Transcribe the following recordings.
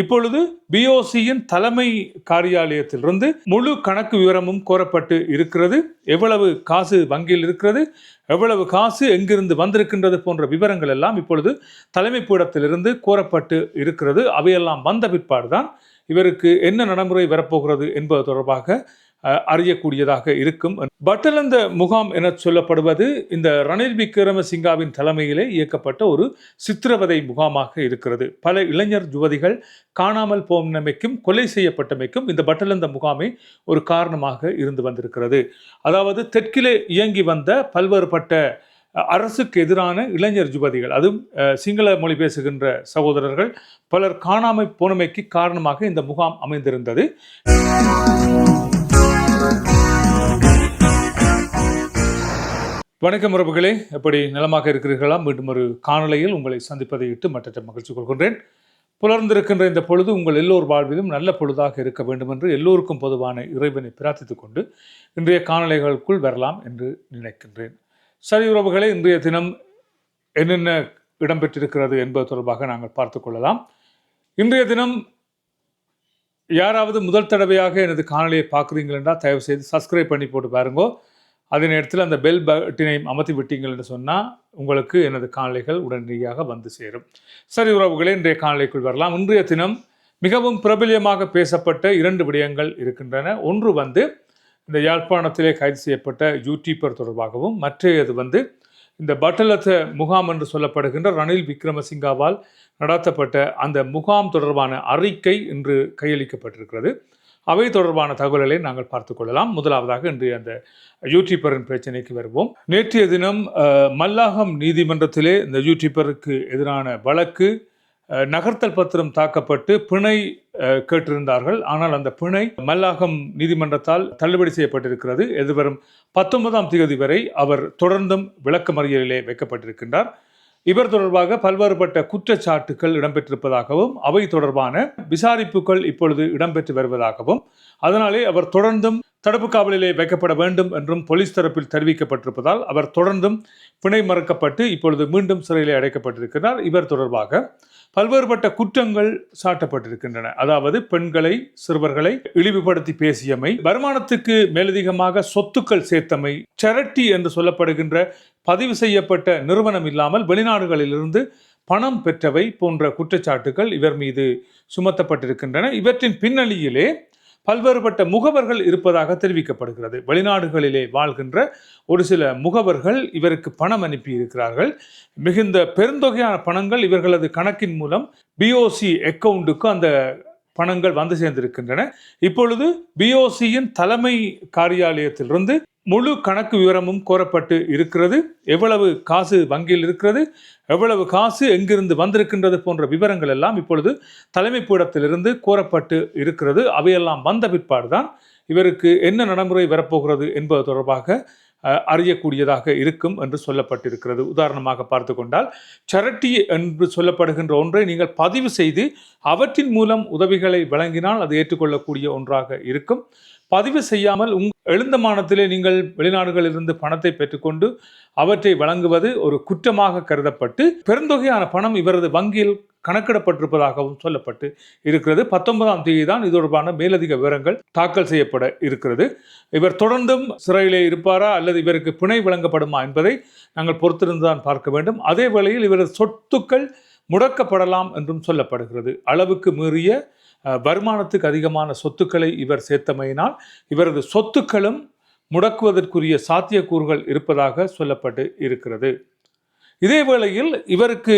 இப்பொழுது பிஓசியின் தலைமை காரியாலயத்திலிருந்து முழு கணக்கு விவரமும் கோரப்பட்டு இருக்கிறது. எவ்வளவு காசு வங்கியில் இருக்கிறது எவ்வளவு காசு எங்கிருந்து வந்திருக்கின்றது போன்ற விவரங்கள் எல்லாம் இப்பொழுது தலைமை பீடத்திலிருந்து கோரப்பட்டு இருக்கிறது. அவையெல்லாம் வந்த பிற்பாடுதான் இவருக்கு என்ன நடைமுறை வரப்போகிறது என்பது தொடர்பாக அறியக்கூடியதாக இருக்கும். பட்டலந்த முகாம் என சொல்லப்படுவது இந்த ரணில் விக்ரமசிங்காவின் தலைமையிலே இயக்கப்பட்ட ஒரு சித்திரவதை முகாமாக இருக்கிறது. பல இளைஞர் யுவதிகள் காணாமல் போனமைக்கும் கொலை செய்யப்பட்டமைக்கும் இந்த பட்டலந்த முகாமை ஒரு காரணமாக இருந்து வந்திருக்கிறது. அதாவது தெற்கிலே இயங்கி வந்த பல்வேறுபட்ட அரசுக்கு எதிரான இளைஞர் யுவதிகள் அதுவும் சிங்கள மொழி பேசுகின்ற சகோதரர்கள் பலர் காணாமல் போனமைக்கு காரணமாக இந்த முகாம் அமைந்திருந்தது. வணக்கம் உறவுகளே. எப்படி நலமாக இருக்கிறீர்களா? மீண்டும் ஒரு காணொலியில் உங்களை சந்திப்பதை இட்டு மற்ற மகிழ்ச்சி கொள்கின்றேன். புலர்ந்திருக்கின்ற இந்த பொழுது உங்கள் எல்லோர் வாழ்விலும் நல்ல பொழுதாக இருக்க வேண்டும் என்று எல்லோருக்கும் பொதுவான இறைவனை பிரார்த்தித்துக் கொண்டு இன்றைய காணொலிகளுக்குள் வரலாம் என்று நினைக்கின்றேன். சரி உறவுகளே இன்றைய தினம் என்னென்ன இடம்பெற்றிருக்கிறது என்பது தொடர்பாக நாங்கள் பார்த்து கொள்ளலாம். இன்றைய தினம் யாராவது முதல் தடவையாக எனது காணொலியை பார்க்குறீங்களா தயவு செய்து சப்ஸ்கிரைப் பண்ணி போட்டு பாருங்கோ. அதே நேரத்தில் அந்த பெல் பட்டினை அமர்த்தி விட்டீங்கள் என்று சொன்னால் உங்களுக்கு எனது காணொலிகள் உடனடியாக வந்து சேரும். சரி உறவுகளே இன்றைய காணொலிக்குள் வரலாம். இன்றைய தினம் மிகவும் பிரபல்யமாக பேசப்பட்ட இரண்டு விடயங்கள் இருக்கின்றன. ஒன்று வந்து இந்த யாழ்ப்பாணத்திலே கைது செய்யப்பட்ட யூடியூபர் தொடர்பாகவும் மற்றையது வந்து இந்த பட்டலத்த முகாம் என்று சொல்லப்படுகின்ற ரணில் விக்ரமசிங்காவால் நடத்தப்பட்ட அந்த முகாம் தொடர்பான அறிக்கை இன்று கையளிக்கப்பட்டிருக்கிறது. அவை தொடர்பான தகவல்களை நாங்கள் பார்த்துக்கொள்ளலாம். முதலாவதாக இன்று அந்த யூடியூபரின் பிரச்சனைக்கு வருவோம். நேற்றைய தினம் மல்லாகம் நீதிமன்றத்திலே இந்த யூடியூபருக்கு எதிரான வழக்கு நகர்த்தல் பத்திரம் தாக்கப்பட்டு பிணை கேட்டிருந்தார்கள். ஆனால் அந்த பிணை மல்லாகம் நீதிமன்றத்தால் தள்ளுபடி செய்யப்பட்டிருக்கிறது. எதிர்வரும் பத்தொன்பதாம் தேதி வரை அவர் தொடர்ந்தும் விளக்கமறியலிலே வைக்கப்பட்டிருக்கின்றார். இவர் தொடர்பாக பல்வேறுபட்ட குற்றச்சாட்டுகள் இடம்பெற்றிருப்பதாகவும் அவை தொடர்பான விசாரிப்புகள் இப்பொழுது இடம்பெற்று வருவதாகவும் அதனாலே அவர் தொடர்ந்தும் தடுப்பு காவலிலே வைக்கப்பட வேண்டும் என்றும் போலீஸ் தரப்பில் தெரிவிக்கப்பட்டிருப்பதால் அவர் தொடர்ந்தும் பிணை மறுக்கப்பட்டு இப்பொழுது மீண்டும் சிறையிலே அடைக்கப்பட்டிருக்கிறார். இவர் தொடர்பாக பல்வேறுபட்ட குற்றங்கள் சாட்டப்பட்டிருக்கின்றன. அதாவது பெண்களை சிறுவர்களை இழிவுபடுத்தி பேசியமை வருமானத்துக்கு மேலதிகமாக சொத்துக்கள் சேர்த்தமை சரட்டி என்று சொல்லப்படுகின்ற பதிவு செய்யப்பட்ட நிறுவனம் இல்லாமல் வெளிநாடுகளிலிருந்து பணம் பெற்றவை போன்ற குற்றச்சாட்டுகள் இவர் மீது சுமத்தப்பட்டிருக்கின்றன. இவற்றின் பின்னணியிலே பல்வேறுபட்ட முகவர்கள் இருப்பதாக தெரிவிக்கப்படுகிறது. வெளிநாடுகளிலே வாழ்கின்ற ஒரு சில முகவர்கள் இவருக்கு பணம் அனுப்பி இருக்கிறார்கள் மிகுந்த பெருந்தொகையான பணங்கள் இவர்களது கணக்கின் மூலம் பிஓசி அக்கவுண்டுக்கு அந்த பணங்கள் வந்து சேர்ந்திருக்கின்றன. இப்பொழுது பிஓசியின் தலைமை காரியாலயத்திலிருந்து முழு கணக்கு விவரமும் கோரப்பட்டு இருக்கிறது. எவ்வளவு காசு வங்கியில் இருக்கிறது எவ்வளவு காசு எங்கிருந்து வந்திருக்கின்றது போன்ற விவரங்கள் எல்லாம் இப்பொழுது தலைமை பீடத்திலிருந்து கோரப்பட்டு இருக்கிறது. அவையெல்லாம் வந்த பிற்பாடுதான் இவருக்கு என்ன நடைமுறை வரப்போகிறது என்பது தொடர்பாக அறியக்கூடியதாக இருக்கும் என்று சொல்லப்பட்டிருக்கிறது. உதாரணமாக பார்த்து கொண்டால் சரட்டி என்று சொல்லப்படுகின்ற ஒன்றை நீங்கள் பதிவு செய்து அவற்றின் மூலம் உதவிகளை வழங்கினால் அது ஏற்றுக்கொள்ளக்கூடிய ஒன்றாக இருக்கும். பதிவு செய்யாமல் உங் எழுந்தமானத்திலே நீங்கள் வெளிநாடுகளிலிருந்து பணத்தை பெற்றுக்கொண்டு அவற்றை வழங்குவது ஒரு குற்றமாக கருதப்பட்டு பெருந்தொகையான பணம் இவரது வங்கியில் கணக்கிடப்பட்டிருப்பதாகவும் சொல்லப்பட்டு இருக்கிறது. பத்தொன்பதாம் தேதி தான் இது தொடர்பான மேலதிக விவரங்கள் தாக்கல் செய்யப்பட இருக்கிறது. இவர் தொடர்ந்தும் சிறையிலே இருப்பாரா அல்லது இவருக்கு பிணை வழங்கப்படுமா என்பதை நாங்கள் பொறுத்திருந்துதான் பார்க்க வேண்டும். அதே வேளையில் இவரது சொத்துக்கள் முடக்கப்படலாம் என்றும் சொல்லப்படுகிறது. அளவுக்கு மீறிய வருமானத்துக்கு அதிகமான சொத்துக்களை இவர் சேர்த்தமையினால் இவரது சொத்துக்களும் முடக்குவதற்குரிய சாத்தியக்கூறுகள் இருப்பதாக சொல்லப்பட்டு இருக்கிறது. இதே வேளையில் இவருக்கு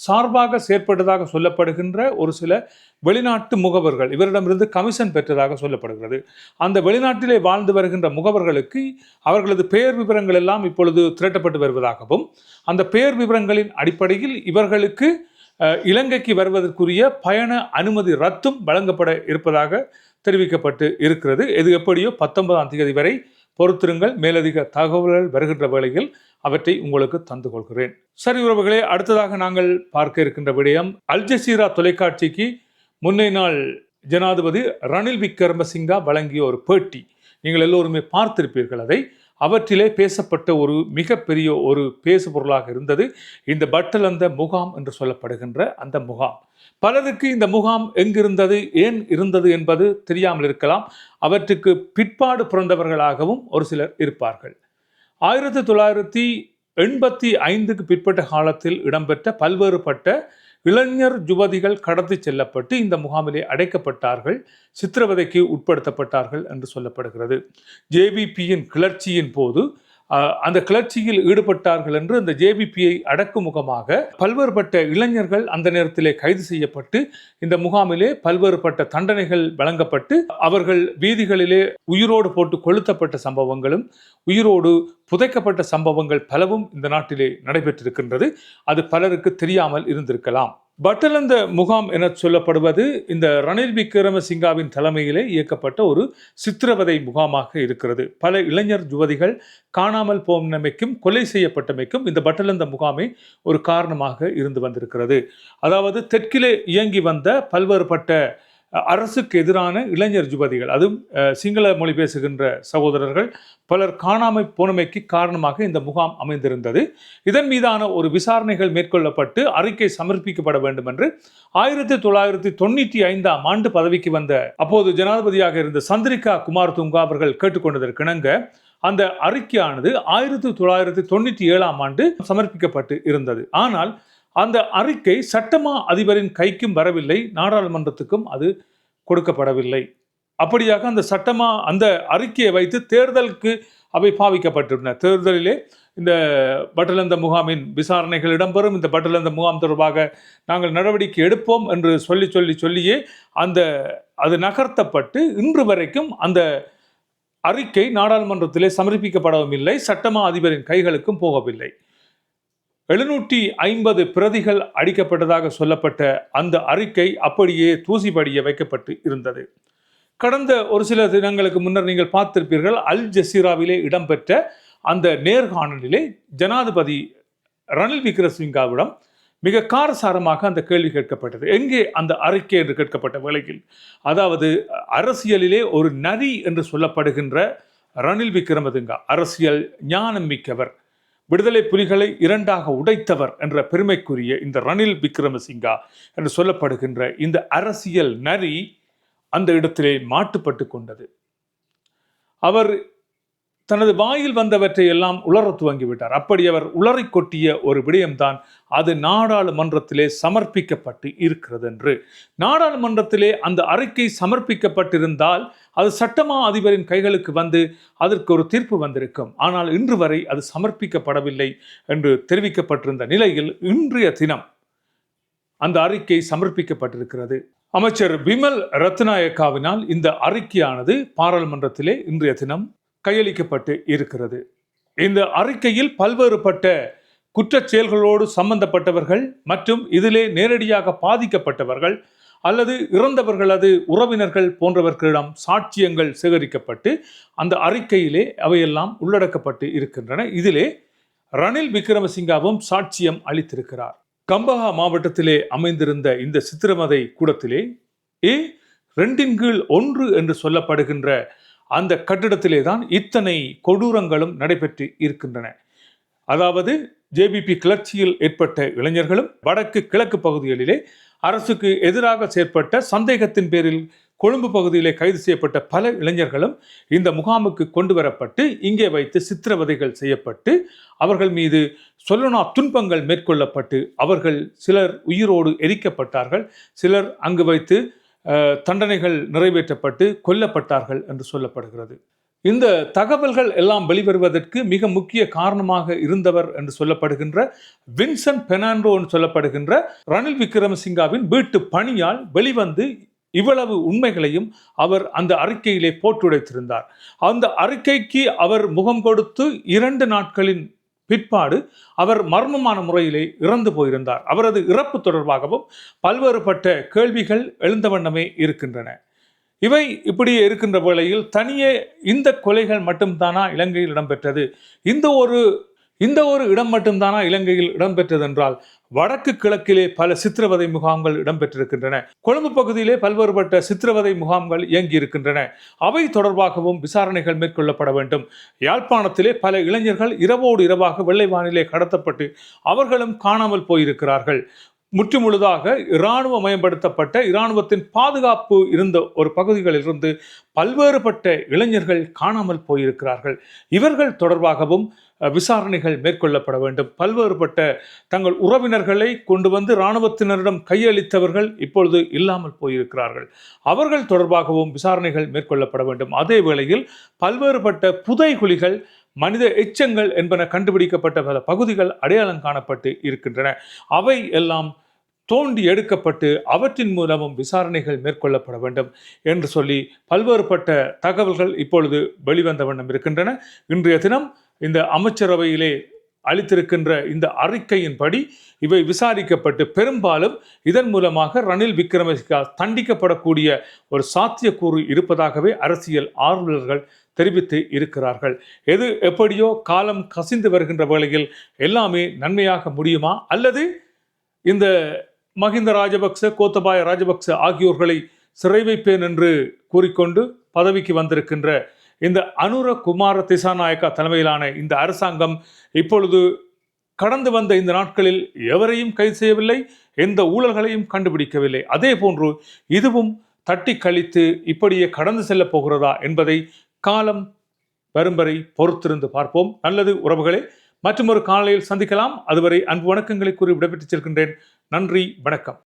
சார்பாக செயற்பட்டதாக சொல்லப்படுகின்ற ஒரு சில வெளிநாட்டு முகவர்கள் இவரிடமிருந்து கமிஷன் பெற்றதாக சொல்லப்படுகிறது. அந்த வெளிநாட்டிலே வாழ்ந்து வருகின்ற முகவர்களுக்கு அவர்களது பெயர் விவரங்கள் எல்லாம் இப்பொழுது திரட்டப்பட்டு வருவதாகவும் அந்த பெயர் விவரங்களின் அடிப்படையில் இவர்களுக்கு இலங்கைக்கு வருவதற்குரிய பயண அனுமதி ரத்தும் வழங்கப்பட இருப்பதாக தெரிவிக்கப்பட்டு இருக்கிறது. இது எப்படியோ பத்தொன்பதாம் தேதி வரை பொறுத்திருங்கள். மேலதிக தகவல்கள் வருகின்ற வேளையில் அவற்றை உங்களுக்கு தந்து கொள்கிறேன். சரி உறவுகளே அடுத்ததாக நாங்கள் பார்க்க இருக்கின்ற விடயம் அல் ஜசீரா தொலைக்காட்சிக்கு முன்னை நாள் ஜனாதிபதி ரணில் விக்ரமசிங்கா வழங்கிய ஒரு பேட்டி. நீங்கள் எல்லோருமே பார்த்திருப்பீர்கள் அதை. அவற்றிலே பேசப்பட்ட ஒரு மிகப்பெரிய ஒரு பேசு பொருளாக இருந்தது இந்த பட்டலந்த முகாம் என்று சொல்லப்படுகின்ற அந்த முகாம். பலருக்கு இந்த முகாம் எங்கிருந்தது ஏன் இருந்தது என்பது தெரியாமல் இருக்கலாம். அவற்றுக்கு பிற்பாடு பிறந்தவர்களாகவும் ஒரு சிலர் இருப்பார்கள். ஆயிரத்தி தொள்ளாயிரத்தி எண்பத்தி ஐந்துக்கு பிற்பட்ட காலத்தில் இடம்பெற்ற பல்வேறுபட்ட இளைஞர் யுவதிகள் கடத்தி செல்லப்பட்டு இந்த முகாமிலே அடைக்கப்பட்டார்கள் சித்திரவதைக்கு உட்படுத்தப்பட்டார்கள் என்று சொல்லப்படுகிறது. ஜேவிபியின் கிளர்ச்சியின் போது அந்த கிளர்ச்சியில் ஈடுபட்டார்கள் என்று அந்த ஜேபிபியை அடக்குமுகமாக பல்வேறுபட்ட இளைஞர்கள் அந்த நேரத்திலே கைது செய்யப்பட்டு இந்த முகாமிலே பல்வேறுபட்ட தண்டனைகள் வழங்கப்பட்டு அவர்கள் வீதிகளிலே உயிரோடு போட்டு கொளுத்தப்பட்ட சம்பவங்களும் உயிரோடு புதைக்கப்பட்ட சம்பவங்கள் பலவும் இந்த நாட்டிலே நடைபெற்றிருக்கின்றது. அது பலருக்கு தெரியாமல் இருந்திருக்கலாம். பட்டலந்த முகாம் என சொல்லப்படுவது இந்த ரணில் விக்ரமசிங்காவின் தலைமையிலே இயக்கப்பட்ட ஒரு சித்திரவதை முகாமாக இருக்கிறது. பல இளைஞர் யுவதிகள் காணாமல் போனமைக்கும் கொலை செய்யப்பட்டமைக்கும் இந்த பட்டலந்த முகாமை ஒரு காரணமாக இருந்து வந்திருக்கிறது. அதாவது தெற்கிலே இயங்கி வந்த பல்வேறுபட்ட அரசுக்கு எதிரான இளைஞர் யுவதிகள் அதுவும் சிங்கள மொழி பேசுகின்ற சகோதரர்கள் பலர் காணாமல் போனமைக்கு காரணமாக இந்த முகாம் அமைந்திருந்தது. இதன் மீதான ஒரு விசாரணைகள் மேற்கொள்ளப்பட்டு அறிக்கை சமர்ப்பிக்கப்பட வேண்டும் என்று ஆயிரத்தி தொள்ளாயிரத்தி தொண்ணூற்றி ஐந்தாம் ஆண்டு பதவிக்கு வந்த அப்போது ஜனாதிபதியாக இருந்த சந்திரிகா குமார் துங்கா அவர்கள் கேட்டுக்கொண்டதற்கிணங்க அந்த அறிக்கையானது ஆயிரத்தி தொள்ளாயிரத்தி தொண்ணூற்றி ஏழாம் ஆண்டு சமர்ப்பிக்கப்பட்டு இருந்தது. ஆனால் அந்த அறிக்கை சட்டமா அதிபரின் கைக்கும் வரவில்லை நாடாளுமன்றத்துக்கும் அது கொடுக்கப்படவில்லை. அப்படியாக அந்த சட்டமா அந்த அறிக்கையை வைத்து தேர்தலுக்கு அவை பாவிக்கப்பட்டுள்ளன. தேர்தலிலே இந்த பட்டலந்த முகாமின் விசாரணைகள் இடம்பெறும். இந்த பட்டலந்த முகாம் தொடர்பாக நாங்கள் நடவடிக்கை எடுப்போம் என்று சொல்லி சொல்லி சொல்லியே அந்த அது நகர்த்தப்பட்டு இன்று வரைக்கும் அந்த அறிக்கை நாடாளுமன்றத்திலே சமர்ப்பிக்கப்படவும் இல்லை சட்டமா அதிபரின் கைகளுக்கும் போகவில்லை. எழுநூற்றி ஐம்பது பிரதிகள் அடிக்கப்பட்டதாக சொல்லப்பட்ட அந்த அறிக்கை அப்படியே தூசிபடிய வைக்கப்பட்டு இருந்தது. கடந்த ஒரு சில தினங்களுக்கு முன்னர் நீங்கள் பார்த்திருப்பீர்கள் அல் ஜசீராவிலே இடம்பெற்ற அந்த நேர்காணலிலே ஜனாதிபதி ரணில் விக்ரசிங்காவிடம் மிக காரசாரமாக அந்த கேள்வி கேட்கப்பட்டது. எங்கே அந்த அறிக்கை என்று கேட்கப்பட்ட வேளையில்? அதாவது அரசியலிலே ஒரு நரி என்று சொல்லப்படுகின்ற ரணில் விக்ரமதுங்கா அரசியல் ஞானம் மிக்கவர். விடுதலை புலிகளை இரண்டாக உடைத்தவர் என்ற பெருமைக்குரிய இந்த ரணில் விக்ரமசிங்கா என்று சொல்லப்படுகின்ற இந்த அரசியல் நரி அந்த இடத்திலே மாட்டுப்பட்டு கொண்டது. அவர் தனது வாயில் வந்தவற்றை எல்லாம் உலரத் துவங்கிவிட்டார். அப்படி அவர் உளறி கொட்டிய ஒரு விடயம்தான் அது நாடாளுமன்றத்திலே சமர்ப்பிக்கப்பட்டு இருக்கிறது என்று நாடாளுமன்றத்திலே அந்த அறிக்கை சமர்ப்பிக்கப்பட்டிருந்தால் அது சட்டமா அதிபரின் கைகளுக்கு வந்து அதற்கு ஒரு தீர்ப்பு வந்திருக்கும். ஆனால் இன்று வரை அது சமர்ப்பிக்கப்படவில்லை என்று தெரிவிக்கப்பட்டிருந்த நிலையில் இன்றைய தினம் அந்த அறிக்கை சமர்ப்பிக்கப்பட்டிருக்கிறது. அமைச்சர் விமல் ரத்நாயக்காவினால் இந்த அறிக்கையானது பாராளுமன்றத்திலே இன்றைய தினம் கையளிக்கப்பட்டு இருக்கிறது. இந்த அறிக்கையில் பல்வேறுபட்ட குற்றச் செயல்களோடு சம்பந்தப்பட்டவர்கள் மற்றும் இதிலே நேரடியாக பாதிக்கப்பட்டவர்கள் அல்லது இறந்தவர்களது உறவினர்கள் போன்றவர்களிடம் சாட்சியங்கள் சேகரிக்கப்பட்டு அந்த அறிக்கையிலே அவையெல்லாம் உள்ளடக்கப்பட்டு இருக்கின்றன. இதிலே ரணில் விக்ரமசிங்காவும் சாட்சியம் அளித்திருக்கிறார். கம்பஹா மாவட்டத்திலே அமைந்திருந்த இந்த சித்திரமதை கூடத்திலே ஏ ரெண்டின் கீழ் ஒன்று என்று சொல்லப்படுகின்ற அந்த கட்டிடத்திலே தான் இத்தனை கொடூரங்களும் நடைபெற்று இருக்கின்றன. அதாவது ஜேபிபி கிளர்ச்சியில் ஏற்பட்ட இளைஞர்களும் வடக்கு கிழக்கு பகுதிகளிலே அரசுக்கு எதிராக செயற்பட்ட சந்தேகத்தின் பேரில் கொழும்பு பகுதியிலே கைது செய்யப்பட்ட பல இளைஞர்களும் இந்த முகாமுக்கு கொண்டு வரப்பட்டு இங்கே வைத்து சித்திரவதைகள் செய்யப்பட்டு அவர்கள் மீது சொல்லனா துன்பங்கள் மேற்கொள்ளப்பட்டு அவர்கள் சிலர் உயிரோடு எரிக்கப்பட்டார்கள் சிலர் அங்கு வைத்து தண்டனைகள் நிறைவேற்றப்பட்டு கொல்லப்பட்டார்கள் என்று சொல்லப்படுகிறது. இந்த தகவல்கள் எல்லாம் வெளிவருவதற்கு மிக முக்கிய காரணமாக இருந்தவர் என்று சொல்லப்படுகின்ற வின்சென்ட் பெனாண்டோ என்று சொல்லப்படுகின்ற ரணில் விக்ரமசிங்காவின் வீட்டு பணியால் வெளிவந்து இவ்வளவு உண்மைகளையும் அவர் அந்த அறிக்கையிலே போட்டுடைத்திருந்தார். அந்த அறிக்கைக்கு அவர் முகம் கொடுத்து இரண்டு நாட்களின் பிற்பாடு அவர் மர்மமான முறையிலே இறந்து போயிருந்தார். அவரது இறப்பு தொடர்பாகவும் பல்வேறுபட்ட கேள்விகள் எழுந்த வண்ணமே இருக்கின்றன. இவை இப்படி இருக்கின்ற வேளையில் தனியே இந்த கொலைகள் மட்டும்தானா இலங்கையில் இடம்பெற்றது? இந்த ஒரு இந்த ஒரு இடம் மட்டும்தானா இலங்கையில் இடம்பெற்றதென்றால் வடக்கு கிழக்கிலே பல சித்திரவதை முகாம்கள் இடம்பெற்றிருக்கின்றன. கொழும்பு பகுதியிலே பல்வேறுபட்ட சித்திரவதை முகாம்கள் இயங்கி இருக்கின்றன அவை தொடர்பாகவும் விசாரணைகள் மேற்கொள்ளப்பட வேண்டும். யாழ்ப்பாணத்திலே பல இளைஞர்கள் இரவோடு இரவாக வெள்ளை வானிலே கடத்தப்பட்டு அவர்களும் காணாமல் போயிருக்கிறார்கள். முற்றுமுழுதாக இராணுவமயப்படுத்தப்பட்ட இராணுவத்தின் பாதுகாப்பு இருந்த ஒரு பகுதிகளிலிருந்து பல்வேறுபட்ட இளைஞர்கள் காணாமல் போயிருக்கிறார்கள். இவர்கள் தொடர்பாகவும் விசாரணைகள் மேற்கொள்ளப்பட வேண்டும். பல்வேறுபட்ட தங்கள் உறவினர்களை கொண்டு வந்து இராணுவத்தினரிடம் கையளித்தவர்கள் இப்பொழுது இல்லாமல் போயிருக்கிறார்கள். அவர்கள் தொடர்பாகவும் விசாரணைகள் மேற்கொள்ளப்பட வேண்டும். அதே வேளையில் பல்வேறுபட்ட புதைகுழிகள் மனித எச்சங்கள் என்பன கண்டுபிடிக்கப்பட்ட பல பகுதிகள் அடையாளம் காணப்பட்டு இருக்கின்றன. அவை எல்லாம் தோண்டி எடுக்கப்பட்டு அவற்றின் மூலமும் விசாரணைகள் மேற்கொள்ளப்பட வேண்டும் என்று சொல்லி பல்வேறுபட்ட தகவல்கள் இப்பொழுது வெளிவந்த வண்ணம் இருக்கின்றன. இன்றைய தினம் இந்த அமைச்சரவையிலே அளித்திருக்கின்ற இந்த அறிக்கையின்படி இவை விசாரிக்கப்பட்டு பெரும்பாலும் இதன் மூலமாக ரணில் விக்ரமசிங்கா தண்டிக்கப்படக்கூடிய ஒரு சாத்தியக்கூறு இருப்பதாகவே அரசியல் ஆர்வலர்கள் தெரிவித்து இருக்கிறார்கள். எது எப்படியோ காலம் கசிந்து வருகின்ற வேளையில் எல்லாமே நன்மையாக முடியுமா? அல்லது இந்த மஹிந்த ராஜபக்ச கோத்தபாய ராஜபக்ச ஆகியோர்களை சிறை வைப்பேன் என்று கூறிக்கொண்டு பதவிக்கு வந்திருக்கின்ற இந்த அனுர குமார திசாநாயக்கா தலைமையிலான இந்த அரசாங்கம் இப்பொழுது கடந்து வந்த இந்த நாட்களில் எவரையும் கைது செய்யவில்லை எந்த ஊழல்களையும் கண்டுபிடிக்கவில்லை. அதே போன்று இதுவும் தட்டி கழித்து இப்படியே கடந்து செல்லப் போகிறதா என்பதை காலம் வரும் வரை பொறுத்திருந்து பார்ப்போம். நல்லது உறவுகளே மற்றொரு காலையில் சந்திக்கலாம். அதுவரை அன்பு வணக்கங்களை கூறி விடைபெற்றுச் செல்கின்றேன். நன்றி வணக்கம்.